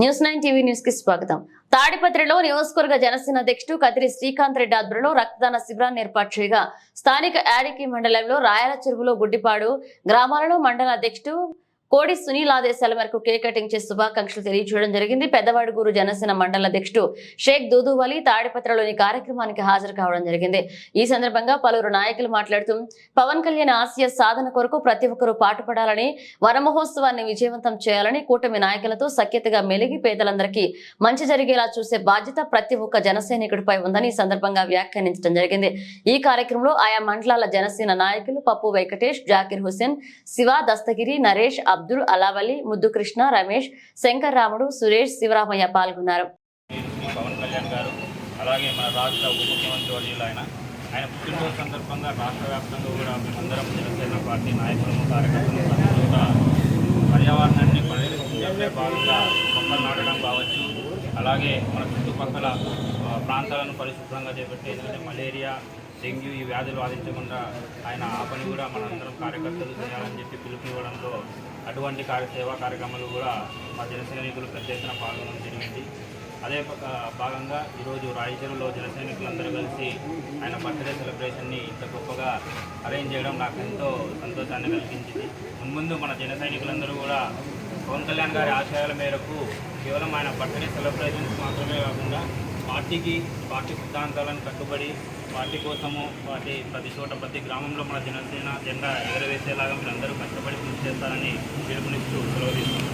News nine TV న్యూస్కి స్వాగతం. తాడిపత్రిలో నియోజకవర్గ జనసేన అధ్యక్షుడు కదిరి శ్రీకాంత్ రెడ్డి ఆధ్వర్యంలో రక్తదాన శిబిరాన్ని ఏర్పాటు చేయగా స్థానిక యాడికి మండలంలో రాయల చెరువులో గుడ్డిపాడు గ్రామాలలో మండల అధ్యక్షుడు కోడి సునీల్ ఆదేశాల మేరకు కేక్ కటింగ్ చేసి శుభాకాంక్షలు తెలియజేయడం జరిగింది. పెద్దవాడుగూరు జనసేన మండల అధ్యక్షుడు షేక్ దూదువలి తాడిపత్రలోని కార్యక్రమానికి హాజరు కావడం జరిగింది. ఈ సందర్భంగా పలువురు నాయకులు మాట్లాడుతూ పవన్ కళ్యాణ్ ఆశయ సాధన కొరకు ప్రతి ఒక్కరూ పాటుపడాలని వనమహోత్సవాన్ని విజయవంతం చేయాలని కూటమి నాయకులతో సఖ్యతగా మెలిగి పేదలందరికీ మంచి జరిగేలా చూసే బాధ్యత ప్రతి ఒక్క జనసైనికుడిపై ఉందని ఈ సందర్భంగా వ్యాఖ్యానించడం జరిగింది. ఈ కార్యక్రమంలో ఆయా మండలాల జనసేన నాయకులు పప్పు వెంకటేష్ జాకిర్ హుసేన్ శివ దస్తగిరి నరేష్ అబ్దుల్ అబ్దుల్ అలావలి ముద్దుకృష్ణ రమేష్ శంకర్ రాముడు సురేష్ శివరామయ్య పాల్గొన్నారు. పవన్ కళ్యాణ్ గారు అలాగే మన రాష్ట్ర ఉప ముఖ్యమంత్రి వర్యులు ఆయన. ఆయన పుట్టినరోజు సందర్భంగా రాష్ట్ర వ్యాప్తంగా కూడా మేమందరం జనసేన పార్టీ నాయకులము కార్యకర్తలు సంతోషంగా పర్యావరణాన్ని పరిరక్షించే భాగంగా మొక్కలు నాటడం కావచ్చు అలాగే మన చుట్టుపక్కల ప్రాంతాలను పరిశుభ్రంగా చేపట్టి ఎందుకంటే మలేరియా డెంగ్యూ ఈ వ్యాధులు బాధించకుండా ఆయన ఆ పని కూడా మనందరం కార్యకర్తలు చేయాలని చెప్పి పిలుపునివ్వడంలో అటువంటి కార్య సేవా కార్యక్రమాలు కూడా మా జనసైనికులు పెద్ద ఎత్తున పాల్గొనడం జరిగింది. అదే భాగంగా ఈరోజు రాయచూరులో జనసైనికులందరూ కలిసి ఆయన బర్త్డే సెలబ్రేషన్ని ఇంత గొప్పగా అరేంజ్ చేయడం నాకు ఎంతో సంతోషాన్ని కలిగించింది. ముందు మన జన సైనికులందరూ కూడా పవన్ కళ్యాణ్ గారి ఆశయాల మేరకు కేవలం ఆయన బర్త్డే సెలబ్రేషన్స్ మాత్రమే కాకుండా పార్టీకి పార్టీ సిద్ధాంతాలను కట్టుబడి పార్టీ కోసము పార్టీ ప్రతి చోట ప్రతి గ్రామంలో మన జనసేన జెండా ఎగరవేసేలాగా మీరందరూ కష్టపడి కృషి చేస్తారని పిలుపునిస్తూ